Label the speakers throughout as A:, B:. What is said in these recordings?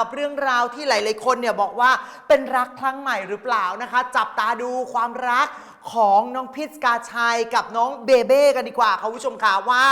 A: กับเรื่องราวที่หลาย ๆ คนเนี่ยบอกว่าเป็นรักครั้งใหม่หรือเปล่านะคะ จับตาดูความรัก ของน้องพิษกาชัยกับน้องเบเบ้กันดีกว่าค่ะคุณผู้ชมค่ะว่า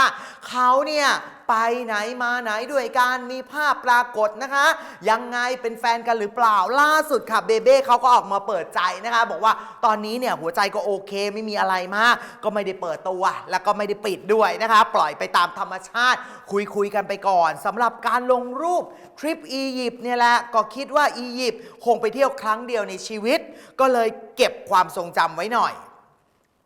A: เขาเนี่ยไปไหนมาไหนด้วยกันมีภาพปรากฏนะคะ ยังไงเป็นแฟนกันหรือเปล่าล่าสุดค่ะเบเบ้เขาก็ออกมาเปิดใจนะคะ บอกว่าตอนนี้เนี่ยหัวใจก็โอเคไม่มีอะไรมาก ก็ไม่ได้เปิดตัวแล้วก็ไม่ได้ปิดด้วยนะคะ ปล่อยไปตามธรรมชาติ คุยคุยกันไปก่อนสำหรับการลงรูปทริปอียิปต์เนี่ยแหละก็คิดว่าอียิปต์คงไปเที่ยวครั้งเดียวในชีวิต ก็เลยเก็บความทรงจำไว้หน่อย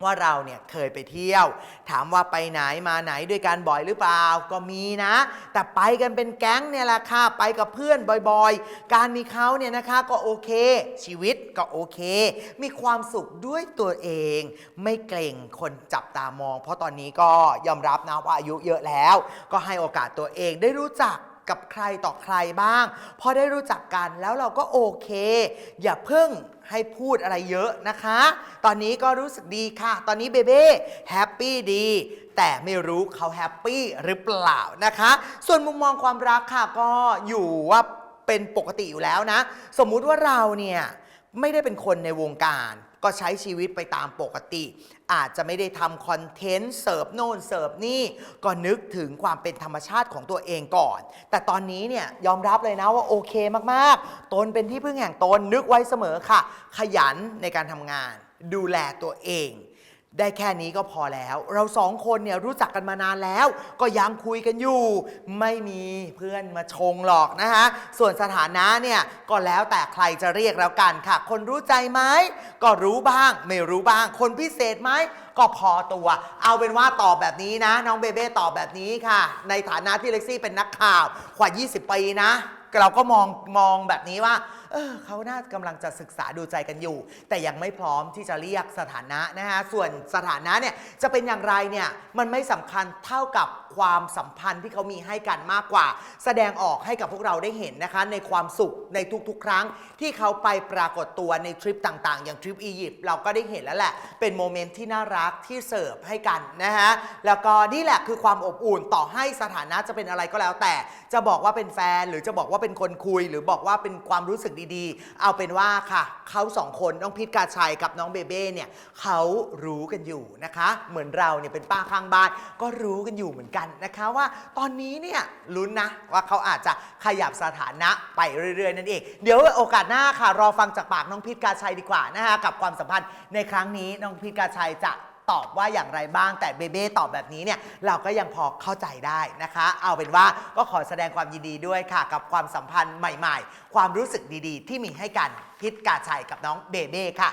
A: ว่าเราเนี่ยเคยไปเที่ยว ถามว่าไปไหนมาไหนด้วยกันบ่อยหรือเปล่าก็มีนะ แต่ไปกันเป็นแก๊งเนี่ยแหละค่ะไปกับเพื่อนบ่อยๆ การมีเขาเนี่ยนะคะก็โอเค ชีวิตก็โอเค มีความสุขด้วยตัวเอง ไม่เกรงคนจับตามอง เพราะตอนนี้ก็ยอมรับนะว่าอายุเยอะแล้ว ก็ให้โอกาสตัวเองได้รู้จัก กับใครต่อใครบ้าง พอได้รู้จักกันแล้วเราก็โอเค อย่าเพิ่งให้พูดอะไรเยอะนะคะ ตอนนี้ก็รู้สึกดีค่ะ ตอนนี้เบเบ้แฮปปี้ดี แต่ไม่รู้เขาแฮปปี้หรือเปล่านะคะ ส่วนมุมมองความรักค่ะก็อยู่ว่าเป็นปกติอยู่แล้วนะ สมมุติว่าเราเนี่ย ไม่ได้เป็นคนในวงการ ก็ใช้ชีวิตไปตามปกติ อาจจะไม่ได้ทำคอนเทนต์เสิร์ฟโน่นเสิร์ฟนี่ ก็นึกถึงความเป็นธรรมชาติของตัวเองก่อน แต่ตอนนี้เนี่ยยอมรับเลยนะว่าโอเคมากๆ ตนเป็นที่พึ่งแห่งตนนึกไว้เสมอค่ะ ขยันในการทำงาน ดูแลตัวเอง ได้แค่นี้ก็พอแล้ว เราสองคนเนี่ยรู้จักกันมานานแล้ว ก็ยังคุยกันอยู่ ไม่มีเพื่อนมาชงหรอกนะคะ ส่วนสถานะเนี่ยก็แล้วแต่ใครจะเรียกแล้วกันค่ะ คนรู้ใจไหมก็รู้บ้าง ไม่รู้บ้าง คนพิเศษไหมก็พอตัว เอาเป็นว่าตอบแบบนี้นะ น้องเบเบ้ตอบแบบนี้ค่ะ ในฐานะที่เล็กซี่เป็นนักข่าวกว่า 20 ปีนะ เราก็มองมองแบบนี้ว่าเออเขาน่ากำลังจะศึกษาดูใจกันอยู่ แต่ยังไม่พร้อมที่จะเรียกสถานะนะฮะส่วนสถานะเนี่ยจะเป็นอย่างไรเนี่ยมันไม่สำคัญเท่ากับความสัมพันธ์ที่เขามีให้กันมากกว่า แสดงออกให้กับพวกเราได้เห็นนะคะ ในความสุขในทุกๆ ครั้ง ที่เขาไปปรากฏตัวในทริปต่างๆ อย่างทริปอียิปต์เราก็ได้เห็นแล้วแหละ เป็นโมเมนต์ที่น่ารักที่เสิร์ฟให้กันนะฮะแล้วก็นี่แหละคือความอบอุ่นต่อให้สถานะจะเป็นอะไรก็แล้วแต่ จะบอกว่าเป็นแฟนหรือจะบอกว่าเป็นคนคุย หรือบอกว่าเป็นความรู้สึกดีๆ เอาเป็นว่าค่ะเขาสองคนน้องพิษกาชัยกับน้องเบเบ้เนี่ยเขารู้กันอยู่นะคะ เหมือนเราเนี่ยเป็นป้าข้างบ้านก็รู้กันอยู่เหมือนกันนะคะว่าตอนนี้เนี่ยลุ้นนะว่าเขาอาจจะขยับสถานะไปเรื่อยๆ นั่นเอง เดี๋ยวโอกาสหน้าค่ะรอฟังจากปากน้องพิษกาชัยดีกว่านะคะกับความสัมพันธ์ในครั้งนี้น้องพิษกาชัยจะ ตอบว่าอย่างไรบ้างแต่เบเบ้ตอบแบบนี้เนี่ยเราก็ยังพอเข้าใจได้นะคะ เอาเป็นว่าก็ขอแสดงความยินดีด้วยค่ะ กับความสัมพันธ์ใหม่ ๆ ความรู้สึกดีๆ ที่มีให้กันพิษกาชัยกับน้องเบเบ้ค่ะ